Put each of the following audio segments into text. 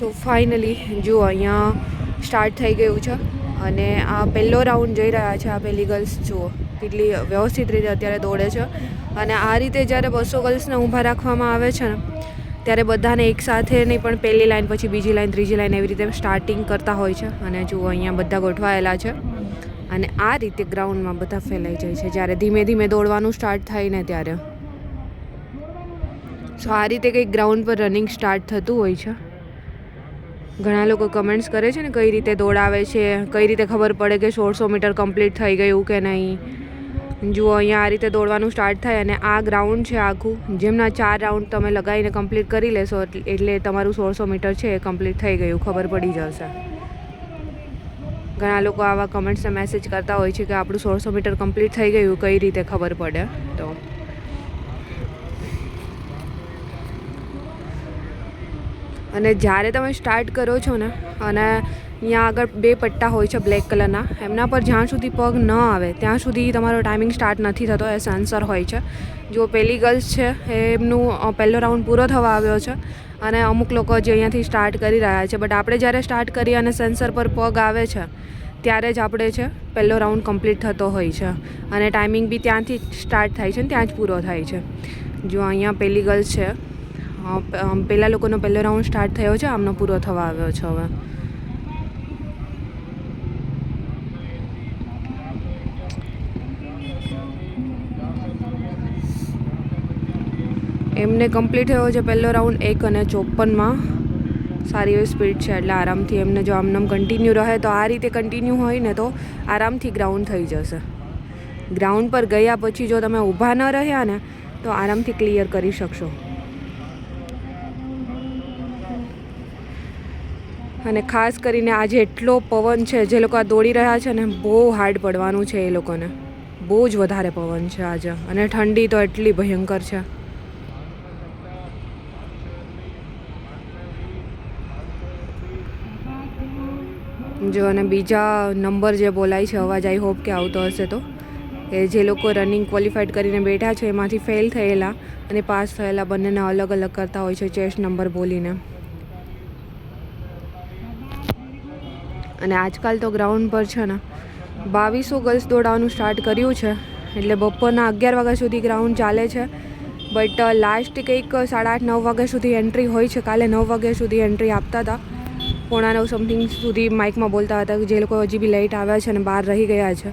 So finally જુઓ અહીંયા start થઈ ગયું છે અને આ પહેલો રાઉન્ડ જઈ રહ્યા છે આ પહેલી ગર્લ્સ, જુઓ કેટલી વ્યવસ્થિત રીતે અત્યારે દોડે છે. અને આ રીતે જ્યારે બસો ગર્લ્સને ઊભા રાખવામાં આવે છે ને, ત્યારે બધાને એકસાથે નહીં, પણ પહેલી લાઈન પછી બીજી લાઈન, ત્રીજી લાઈન એવી રીતે સ્ટાર્ટિંગ કરતા હોય છે. અને જુઓ અહીંયા બધા ગોઠવાયેલા છે. અને આ રીતે ગ્રાઉન્ડમાં બધા ફેલાઈ જાય છે. જ્યારે ધીમે ધીમે દોડવાનું સ્ટાર્ટ થાય ને ત્યારે. સો આ રીતે કંઈક ગ્રાઉન્ડ પર રનિંગ સ્ટાર્ટ થતું હોય છે. ઘણા લોકો કમેન્ટ્સ કરે છે ને કઈ રીતે દોડાવે છે, કઈ રીતે ખબર પડે કે સોળસો મીટર કમ્પ્લીટ થઈ ગયું કે નહીં. જુઓ, અહીંયા આ રીતે દોડવાનું સ્ટાર્ટ થાય અને આ ગ્રાઉન્ડ છે આખું. જેમના ચાર રાઉન્ડ તમે લગાવીને કમ્પ્લીટ કરી લેશો એટલે- તમારું સોળસો મીટર છે એ કમ્પ્લીટ થઈ ગયું, ખબર પડી જશે. ઘણા લોકો આવા કમેન્ટ્સને મેસેજ કરતા હોય છે કે આપણું સોળસો મીટર કમ્પ્લીટ થઈ ગયું, કઈ રીતે ખબર પડે? તો અને જ્યારે તમે સ્ટાર્ટ કરો છો ને, અને અહીંયા આગળ બે પટ્ટા હોય છે બ્લેક કલરના એમના પર જ્યાં સુધી પગ ન આવે, ત્યાં સુધી તમારો ટાઈમિંગ સ્ટાર્ટ નથી થતો, એ સેન્સર હોય છે. જો પેલી ગર્લ્સ છે, એમનું પહેલો રાઉન્ડ પૂરો થવા આવ્યો છે, અને અમુક લોકો જે અહીંયાથી સ્ટાર્ટ કરી રહ્યા છે. બટ આપણે જ્યારે સ્ટાર્ટ કરીએ અને સેન્સર પર પગ આવે છે, ત્યારે જ આપણે છે, પહેલો રાઉન્ડ કમ્પ્લીટ થતો હોય છે. અને ટાઈમિંગ બી ત્યાંથી સ્ટાર્ટ થાય છે ને, ત્યાં જ પૂરો થાય છે. જો અહીંયા પેલી ગર્લ્સ છે પહેલા લોકોનો પહેલો રાઉન્ડ સ્ટાર્ટ થયો છે, આમનો પૂરો થવા આવ્યો છે હવે. એમને કમ્પ્લીટ થયો છે પહેલો રાઉન્ડ એક અને ચોપનમાં સારી એવી સ્પીડ છે, એટલે આરામથી એમને જો આમનામ કન્ટિન્યુ રહે, તો આ રીતે કન્ટિન્યુ હોય ને તો આરામથી ગ્રાઉન્ડ થઈ જશે. ગ્રાઉન્ડ પર ગયા પછી જો તમે ઊભા ન રહ્યા ને, તો આરામથી ક્લિયર કરી શકશો. અને ખાસ કરીને આજે એટલો પવન છે, જે લોકો આ દોડી રહ્યા છે ને બહુ હાર્ડ પડવાનું છે એ લોકોને. બહુ જ વધારે પવન છે આજે. અને ઠંડી તો એટલી ભયંકર છે. જો અને બીજા નંબર જે બોલાય છે, અવાજ આઈ હોપ કે આવતો હશે તો. એ જે લોકો રનિંગ ક્વોલિફાઈડ કરીને બેઠા છે, એમાંથી ફેલ થયેલા અને પાસ થયેલા બંનેને અલગ અલગ કરતા હોય છે ચેસ્ટ નંબર બોલીને. અને આજકાલ તો ગ્રાઉન્ડ પર છે ને બાવીસો ગર્લ્સ દોડાવવાનું સ્ટાર્ટ કર્યું છે. એટલે બપોરના અગિયાર વાગ્યા સુધી ગ્રાઉન્ડ ચાલે છે. બટ લાસ્ટ કંઈક સાડા આઠ, નવ વાગ્યા સુધી એન્ટ્રી હોય છે. કાલે નવ વાગ્યા સુધી એન્ટ્રી આપતા હતા. પોણા નવ સમથિંગ સુધી માઇકમાં બોલતા હતા કે જે લોકો હજી બી લેટ આવ્યા છે અને બહાર રહી ગયા છે,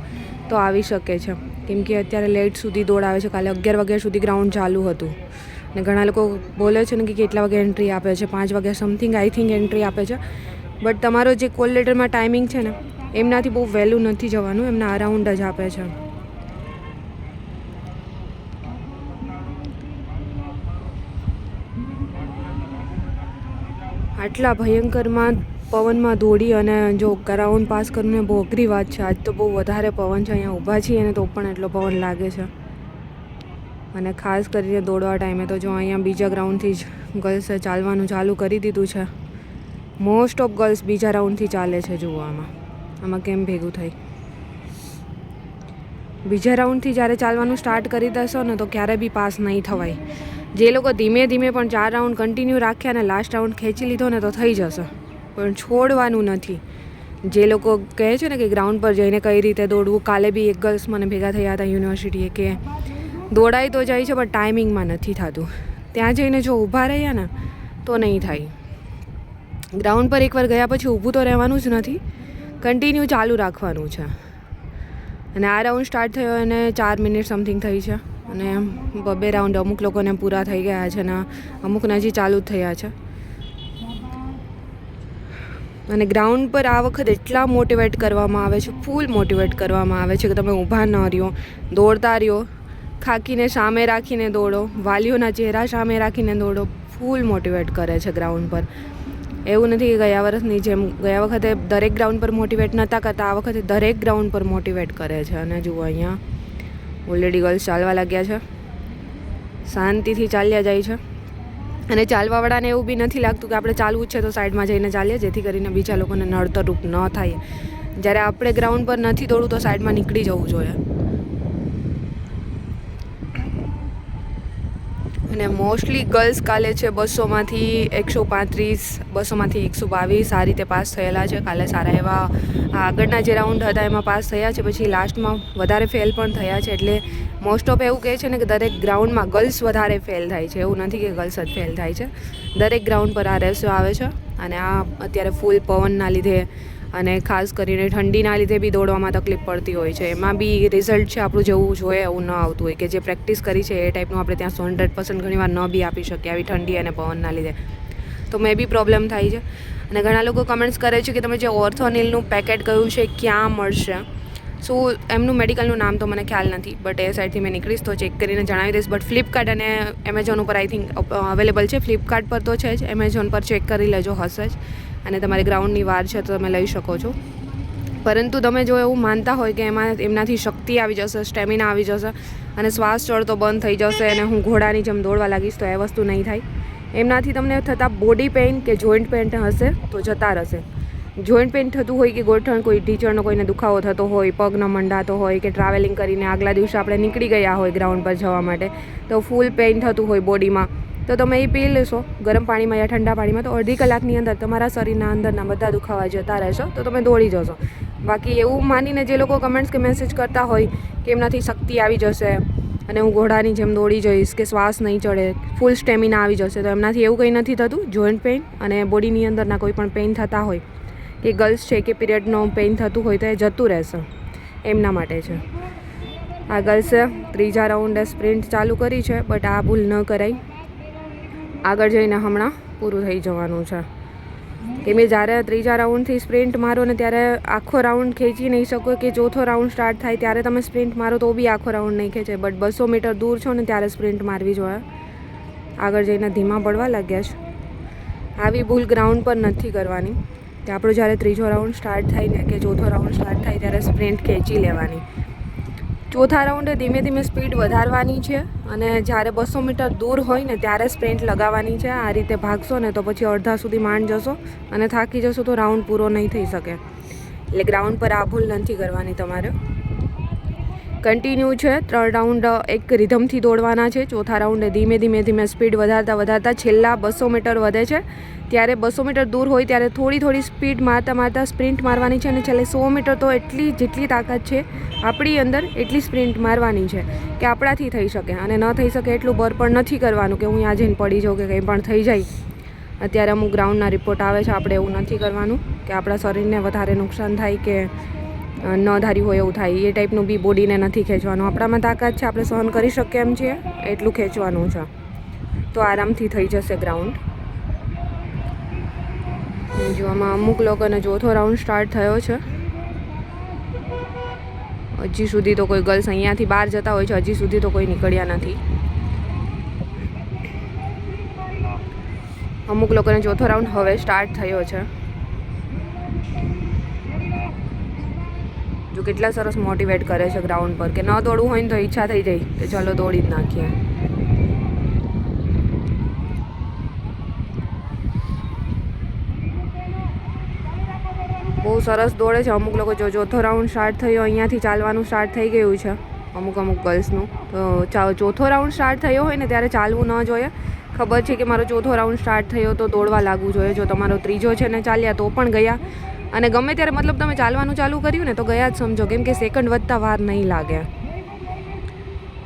તો આવી શકે છે. કેમ કે અત્યારે લેટ સુધી દોડાવે છે. કાલે અગિયાર વાગ્યા સુધી ગ્રાઉન્ડ ચાલુ હતું. અને ઘણા લોકો બોલે છે ને કે કેટલા વાગે એન્ટ્રી આપે છે? પાંચ વાગ્યા સમથિંગ આઈ થિંક એન્ટ્રી આપે છે. બટ તમારો જે કોલ લેટરમાં ટાઈમિંગ છે ને, એમનાથી બહુ વહેલું નથી જવાનું, એમના અરાઉન્ડ જ આપે છે. આટલા ભયંકરમાં પવનમાં દોડી અને જો ગ્રાઉન્ડ પાસ કરવું એ બહુ અઘરી વાત છે, આજ તો બહુ વધારે પવન છે, અહીંયા ઊભા છીએ ને તો પણ એટલો પવન લાગે છે. અને ખાસ કરીને દોડવા ટાઈમે તો જો અહીંયા બીજા ગ્રાઉન્ડથી જ ગર્લ્સે ચાલવાનું ચાલુ કરી દીધું છે. મોસ્ટ ઓફ ગર્લ્સ બીજા રાઉન્ડથી ચાલે છે જુઓ આમાં કેમ ભેગું થઈ બીજા રાઉન્ડથી જ્યારે ચાલવાનું સ્ટાર્ટ કરી દેશો ને તો ક્યારે બી પાસ નહીં થવાય. જે લોકો ધીમે ધીમે પણ ચાર રાઉન્ડ કન્ટિન્યુ રાખ્યા અને લાસ્ટ રાઉન્ડ ખેંચી લીધો ને તો થઈ જશે. પણ છોડવાનું નથી. જે લોકો કહે છે ને કે ગ્રાઉન્ડ પર જઈને કઈ રીતે દોડવું, કાલે બી એક ગર્લ્સ મને ભેગા થયા હતા યુનિવર્સિટીએ કે દોડાઈ તો જાય છે, પણ ટાઈમિંગમાં નથી થતું. ત્યાં જઈને જો ઊભા રહ્યા ને તો નહીં થાય. ગ્રાઉન્ડ પર એકવાર ગયા પછી ઊભું તો રહેવાનું જ નથી. કન્ટિન્યુ ચાલુ રાખવાનું છે. અને આ રાઉન્ડ સ્ટાર્ટ થયો અને ચાર મિનિટ સમથિંગ થઈ છે. અને બબે રાઉન્ડ અમુક લોકોને પૂરા થઈ ગયા છે અને અમુક હજી ચાલુ જ થયા છે. અને ગ્રાઉન્ડ પર આ વખત એટલા મોટિવેટ કરવામાં આવે છે ફૂલ મોટિવેટ કરવામાં આવે છે કે તમે ઊભા ન રહ્યો, દોડતા રહ્યો, ખાકીને સામે રાખીને દોડો, વાલીઓના ચહેરા સામે રાખીને દોડો ફૂલ મોટિવેટ કરે છે ગ્રાઉન્ડ પર. એવું નથી કે ગયા વર્ષની જેમ, ગયા વખતે દરેક ગ્રાઉન્ડ પર મોટિવેટ નહોતા કરતા, આ વખતે દરેક ગ્રાઉન્ડ પર મોટિવેટ કરે છે. અને જુઓ અહીંયા ઓલરેડી ગર્લ્સ ચાલવા લાગ્યા છે. શાંતિથી ચાલ્યા જાય છે. અને ચાલવાવાળાને એવું બી નથી લાગતું કે આપણે ચાલવું જ છે તો સાઈડમાં જઈને ચાલીએ, જેથી કરીને બીજા લોકોને નડતરરૂપ ન થાય. જ્યારે આપણે ગ્રાઉન્ડ પર નથી દોડવું તો સાઈડમાં નીકળી જવું જોઈએ. અને મોસ્ટલી ગર્લ્સ કાલે છે બસોમાંથી એકસો પાંત્રીસ, બસોમાંથી એકસો બાવીસ આ રીતે પાસ થયેલા છે. કાલે સારા એવા આગળના જે રાઉન્ડ હતા એમાં પાસ થયા છે. પછી લાસ્ટમાં વધારે ફેલ પણ થયા છે. એટલે મોસ્ટ ઓફ એવું કહે છે ને કે દરેક ગ્રાઉન્ડમાં ગર્લ્સ વધારે ફેલ થાય છે. એવું નથી કે ગર્લ્સ જ ફેલ થાય છે. દરેક ગ્રાઉન્ડ પર આ રેસો આવે છે. અને આ અત્યારે ફૂલ પવનના લીધે અને ખાસ કરીને ઠંડીના લીધે બી દોડવામાં તકલીફ પડતી હોય છે. એમાં બી રિઝલ્ટ છે આપણું જેવું જોઈએ એવું ન આવતું હોય કે જે પ્રેક્ટિસ કરી છે એ ટાઈપનું આપણે ત્યાં હંડ્રેડ પર્સન્ટ ઘણીવાર ન બી આપી શકીએ આવી ઠંડી અને પવનના લીધે. તો મેં બી પ્રોબ્લેમ થાય છે. અને ઘણા લોકો કમેન્ટ્સ કરે છે કે તમે જે ઓર્થોનિલનું પેકેટ કહ્યું છે ક્યાં મળશે? સો એમનું મેડિકલનું નામ તો મને ખ્યાલ નથી બટ એ સાઈડથી મેં નીકળીશ તો ચેક કરીને જણાવી દઈશ. બટ ફ્લિપકાર્ટ અને એમેઝોન ઉપર આઈ થિંક અવેલેબલ છે. ફ્લિપકાર્ટ પર તો છે જ. એમેઝોન પર ચેક કરી લેજો હશે જ. અને તમારે ગ્રાઉન્ડની વાર છે તો તમે લઈ શકો છો. પરંતુ તમે જો એવું માનતા હોય કે એમાં એમનાથી શક્તિ આવી જશે સ્ટેમિના આવી જશે અને શ્વાસ ચડતો બંધ થઈ જશે અને હું ઘોડાની જેમ દોડવા લાગીશ તો એ વસ્તુ નહીં થાય. એમનાથી તમને થતા બોડી પેઇન કે જોઈન્ટ પેઇન હશે તો જતા રહેશે. જોઈન્ટ પેઇન થતું હોય કે ગોઠણ, કોઈ ટીચરનો કોઈને દુખાવો થતો હોય, પગ ન મંડાતો હોય કે ટ્રાવેલિંગ કરીને આગલા દિવસે આપણે નીકળી ગયા હોય ગ્રાઉન્ડ પર જવા માટે, તો ફૂલ પેઇન થતું હોય બોડીમાં તો તમે એ પી લેશો. ગરમ પાણીમાં યા ઠંડા પાણીમાં તો અડધી કલાકની અંદર તમારા શરીરના અંદરના બધા દુખાવા જતા રહેશો, તો તમે દોડી જશો. બાકી એવું માનીને જે લોકો કમેન્ટ્સ કે મેસેજ કરતા હોય કે એમનાથી શક્તિ આવી જશે અને હું ઘોડાની જેમ દોડી જઈશ કે શ્વાસ નહીં ચડે ફૂલ સ્ટેમિના આવી જશે, તો એમનાથી એવું કંઈ નથી થતું. જોઈન્ટ પેઇન અને બોડીની અંદરના કોઈ પણ પેઇન થતા હોય કે ગર્લ્સ છે કે પીરિયડનો પેઇન થતું હોય તો એ જતું રહેશે. એમના માટે છે. આ ગર્લ્સે ત્રીજા રાઉન્ડે સ્પ્રિન્ટ ચાલુ કરી છે બટ આ ભૂલ ન કરાય. આગળ જઈને હમણાં પૂરું થઈ જવાનું છે. કે મેં જ્યારે ત્રીજા રાઉન્ડથી સ્પ્રિન્ટ મારો ને ત્યારે આખો રાઉન્ડ ખેંચી નહીં શકો કે ચોથો રાઉન્ડ સ્ટાર્ટ થાય ત્યારે તમે સ્પ્રિન્ટ મારો તો બી આખો રાઉન્ડ નહીં ખેંચે. બટ બસો મીટર દૂર છો ને ત્યારે સ્પ્રિન્ટ મારવી જોઈએ. આગળ જઈને ધીમા પડવા લાગ્યા છે. આવી ભૂલ ગ્રાઉન્ડ પર નથી કરવાની. કે આપણો જ્યારે ત્રીજો રાઉન્ડ સ્ટાર્ટ થાય ને કે ચોથો રાઉન્ડ સ્ટાર્ટ થાય ત્યારે સ્પ્રિન્ટ ખેંચી લેવાની. ચોથા રાઉન્ડે ધીમે ધીમે સ્પીડ વધારવાની છે અને જ્યારે બસો મીટર દૂર હોય ને ત્યારે સ્પ્રિન્ટ લગાવવાની છે. આ રીતે ભાગશો ને તો પછી અડધા સુધી માંડ જશો અને થાકી જશો તો રાઉન્ડ પૂરો નહીં થઈ શકે. એટલે ગ્રાઉન્ડ પર આ ભૂલ નથી કરવાની તમારે. કન્ટિન્યુ છે. ત્રણ રાઉન્ડ એક રિધમથી દોડવાના છે. ચોથા રાઉન્ડે ધીમે ધીમે ધીમે સ્પીડ વધારતા વધારતા છેલ્લા બસો મીટર વધે છે. ત્યારે બસો મીટર દૂર હોય ત્યારે થોડી થોડી સ્પીડ મારતા મારતા સ્પ્રિન્ટ મારવાની છે અને છેલ્લે સો મીટર તો એટલી જેટલી તાકાત છે આપણી અંદર, એટલી સ્પ્રિન્ટ મારવાની છે કે આપણાથી થઈ શકે. અને ન થઈ શકે એટલું બર પણ નથી કરવાનું કે હું ત્યાં જઈને પડી જાઉં કે કંઈ પણ થઈ જાય. અત્યારે અમુક ગ્રાઉન્ડના રિપોર્ટ આવે છે, આપણે એવું નથી કરવાનું કે આપણા શરીરને વધારે નુકસાન થાય કે ન ધાર્યું હોય એવું થાય. એ ટાઈપનું બી બોડીને નથી ખેંચવાનું. આપણામાં તાકાત છે, આપણે સહન કરી શકીએ એમ છીએ, એટલું ખેંચવાનું છે. તો આરામથી થઈ જશે ગ્રાઉન્ડ જો આમાં અમુક લોકોને ચોથો રાઉન્ડ સ્ટાર્ટ થયો છે. હજી સુધી તો કોઈ ગર્લ્સ અહીંયાથી બહાર જતા હોય છે, હજી સુધી તો કોઈ નીકળ્યા નથી. અમુક લોકોને ચોથો રાઉન્ડ હવે સ્ટાર્ટ થયો છે. જો કેટલા સરસ મોટિવેટ કરે છે ગ્રાઉન્ડ પર કે ન દોડવું હોય ને તો ઈચ્છા થઈ જાય કે ચલો દોડી જ નાખીએ. બહુ સરસ દોડે છે. અમુક લોકો જો ચોથો રાઉન્ડ સ્ટાર્ટ થયો, અહીંયાથી ચાલવાનું સ્ટાર્ટ થઈ ગયું છે. અમુક અમુક ગર્લ્સનું તો ચોથો રાઉન્ડ સ્ટાર્ટ થયો હોય ને ત્યારે ચાલવું ન જોઈએ. ખબર છે કે મારો ચોથો રાઉન્ડ સ્ટાર્ટ થયો તો દોડવા લાગવું જોઈએ. જો તમારો ત્રીજો છે ને ચાલ્યા તો પણ ગયા. અને ગમે ત્યારે મતલબ તમે ચાલવાનું ચાલુ કર્યું ને તો ગયા જ સમજો, કેમ કે સેકન્ડ વધતા વાર નહીં લાગે.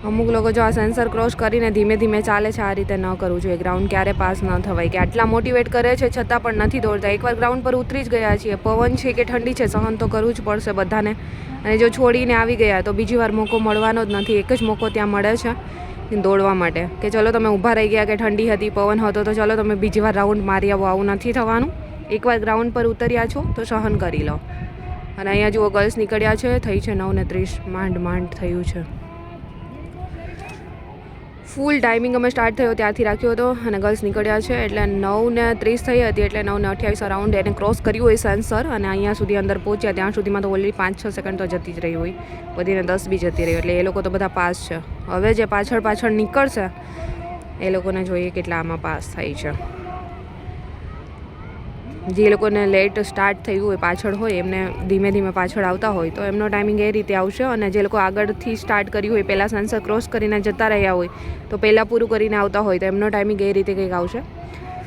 અમુક લોકો જો આ સેન્સર ક્રોસ કરીને ધીમે ધીમે ચાલે છે, આ રીતે ન કરવું જોઈએ ગ્રાઉન્ડ ક્યારે પાસ ન થવાય, કે આટલા મોટિવેટ કરે છે, છતાં પણ નથી દોડતા. એકવાર ગ્રાઉન્ડ પર ઉતરી જ ગયા છીએ. પવન છે કે ઠંડી છે, સહન તો કરવું જ પડશે બધાને. અને જો છોડીને આવી ગયા, તો બીજી વાર મોકો મળવાનો જ નથી. એક જ મોકો ત્યાં મળે છે દોડવા માટે. કે ચલો તમે ઊભા રહી ગયા કે ઠંડી હતી, પવન હતો, તો ચલો તમે બીજી વાર રાઉન્ડ મારી આવો. આવું નથી થવાનું. એકવાર ગ્રાઉન્ડ પર ઉતર્યા છો તો સહન કરી લો. અને અહીંયા જુઓ ગર્લ્સ નીકળ્યા છે, થઈ છે નવ ને ત્રીસ, માંડ માંડ થયું છે. ફૂલ ટાઈમિંગ અમે સ્ટાર્ટ થયો, ત્યાંથી રાખ્યો હતો અને ગર્લ્સ નીકળ્યા છે એટલે નવ ને ત્રીસ થઈ હતી એટલે નવ ને અઠ્યાવીસ અરાઉન્ડ એને ક્રોસ કર્યું હોય સેન્સર અને અહીંયા સુધી અંદર પહોંચ્યા. ત્યાં સુધીમાં તો ઓલરેડી પાંચ છ સેકન્ડ તો જતી જ રહી હોય. બધીને દસ બી જતી રહી એટલે એ લોકો તો બધા પાસ છે. હવે જે પાછળ પાછળ નીકળશે, એ લોકોને જોઈએ કેટલા આમાં પાસ થાય છે. જે લોકોને લેટ સ્ટાર્ટ થયું હોય, પાછળ હોય, એમને ધીમે ધીમે પાછળ આવતા હોય, તો એમનો ટાઈમિંગ એ રીતે આવશે અને જે લોકો આગળથી સ્ટાર્ટ કર્યું હોય, પહેલાં સાંસદ ક્રોસ કરીને જતા રહ્યા હોય, તો પહેલાં પૂરું કરીને આવતા હોય, તો એમનો ટાઈમિંગ એ રીતે કંઈક આવશે.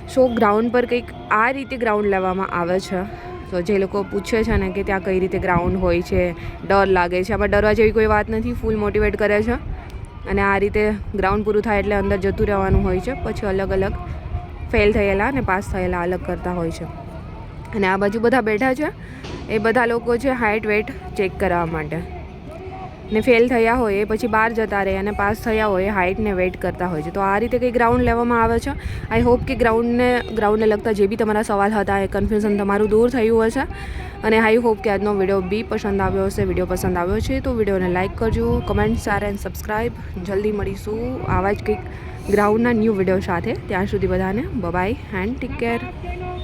સો ગ્રાઉન્ડ પર કંઈક આ રીતે ગ્રાઉન્ડ લેવામાં આવે છે. તો જે લોકો પૂછે છે ને કે ત્યાં કઈ રીતે ગ્રાઉન્ડ હોય છે, ડર લાગે છે, આમાં ડરવા જેવી કોઈ વાત નથી, ફૂલ મોટિવેટ કરે છે. અને આ રીતે ગ્રાઉન્ડ પૂરું થાય એટલે અંદર જતું રહેવાનું હોય છે, પછી અલગ અલગ ફેલ થયેલા અને પાસ થયેલા અલગ કરતા હોય છે. અને આ બાજુ બધા બેઠા છે. એ બધા લોકો છે હાઇટ વેટ ચેક કરાવવા માટે. ને ફેલ થયા હોય એ પછી બહાર જતા રહે અને પાસ થયા હોય હાઇટને વેટ કરતા હોય છે. તો આ રીતે કંઈ ગ્રાઉન્ડ લેવામાં આવે છે? આઈ હોપ કે ગ્રાઉન્ડને ગ્રાઉન્ડને લગતા જે બી તમારા સવાલ હતા એ કન્ફ્યુઝન તમારું દૂર થયું હશે. અને આઈ હોપ કે આજનો વીડિયો બી પસંદ આવ્યો હશે વીડિયો પસંદ આવ્યો છે. તો વિડીયોને લાઇક કરજો કમેન્ટ સારા એન્ડ સબસ્ક્રાઈબ જલ્દી મળીશું આવા જ કંઈક ગ્રાઉન્ડના ન્યૂ વીડિયો સાથે. ત્યાં સુધી બધાને બબાય એન્ડ ટેક કેર